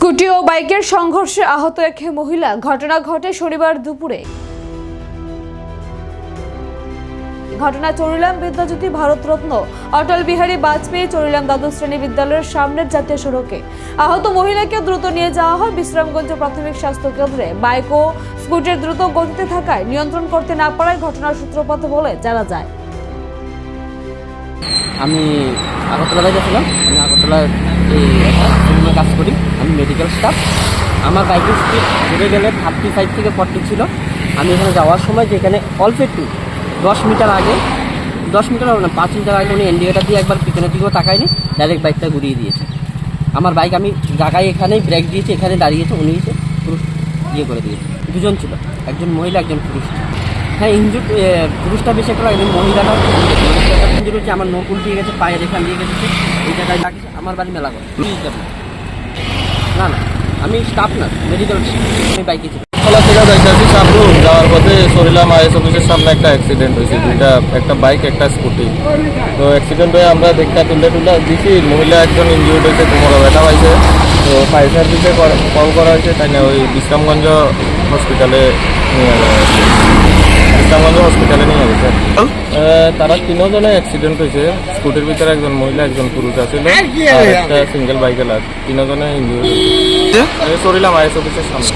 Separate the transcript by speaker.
Speaker 1: Scooty ও বাইকের সংঘর্ষে আহত এক মহিলা। ঘটনা ঘটে শনিবার দুপুরে। ঘটনা চরিলাম বিদ্যাজ্যোতি ভারতরত্ন। অটল বিহারী বাজপেয়ী চরিলাম দ্বাদশ শ্রেণি বিদ্যালয়ের সামনের জাতীয় সড়কে। আহত মহিলাকে দ্রুত নিয়ে যাওয়া হয় বিশ্রামগঞ্জ প্রাথমিক স্বাস্থ্য কেন্দ্রে। বাইক ও স্কুটির দ্রুত গতিতে থাকায় নিয়ন্ত্রণ করতে না পারায় ঘটনার সূত্রপাত বলে জানা যায়।
Speaker 2: আমি আগরতলায় গেছিলাম আমি আগরতলায় এই একটা কাজ করি। আমি মেডিকেল স্টাফ আমার বাইকের স্পিড ঘুরে গেলে থার্টি ফাইভ থেকে ফর্টি ছিল। আমি এখানে যাওয়ার সময় যেখানে অল্প একটু, দশ মিটার আগে, দশ মিটার হবে না, পাঁচ মিটার আগে উনি ইন্ডিকেটার দিয়ে একবার পিছনের দিকেও তাকায়নি ডাইরেক্ট বাইকটা ঘুরিয়ে দিয়েছে। আমার বাইক আমি জায়গায় এখানেই ব্রেক দিয়েছি, এখানে দাঁড়িয়েছে, উনি পুরুষ ইয়ে করে দিয়েছে। দুজন ছিল, একজন মহিলা, একজন পুরুষ। হ্যাঁ ইঞ্জুর পুরুষটা বেশি একটা একজন মহিলাটা ইঞ্জুর হচ্ছে আমার নখ উল্টিয়ে গেছে পায়ের এখান দিয়ে গেছে। এই জায়গায় লাগিয়েছে আমার বাড়ি মেলা করে না। না আমি স্টাফ না মেডিকেল আমি বাইকে ছিল
Speaker 3: খোলা থেকে যাইতেছি সাবরুম যাওয়ার পথে সরিলাম আইএস অফিসের সামনে একটা অ্যাক্সিডেন্ট হয়েছে দুইটা একটা বাইক একটা স্কুটি তো অ্যাক্সিডেন্ট হয়ে আমরা দেখা তুলে তুলে দিছি মহিলা একজন হয়েছে কোমরে ব্যথা পাইছে। তো ফায়ার সার্ভিসে কল করা হয়েছে তাই না ওই বিশ্রামগঞ্জ হসপিটালে নিয়ে যাওয়া হয়েছে। বিশ্রামগঞ্জ হসপিটালে নিয়ে গেছে। তারা তিনজনে অ্যাক্সিডেন্ট হয়েছে। স্কুটির ভিতরে একজন মহিলা একজন পুরুষ আছিল। আর একটা সিঙ্গেল বাইকের আর তিনজনে ইঞ্জুরি সরিলাম আইএস অফিসের সামনে।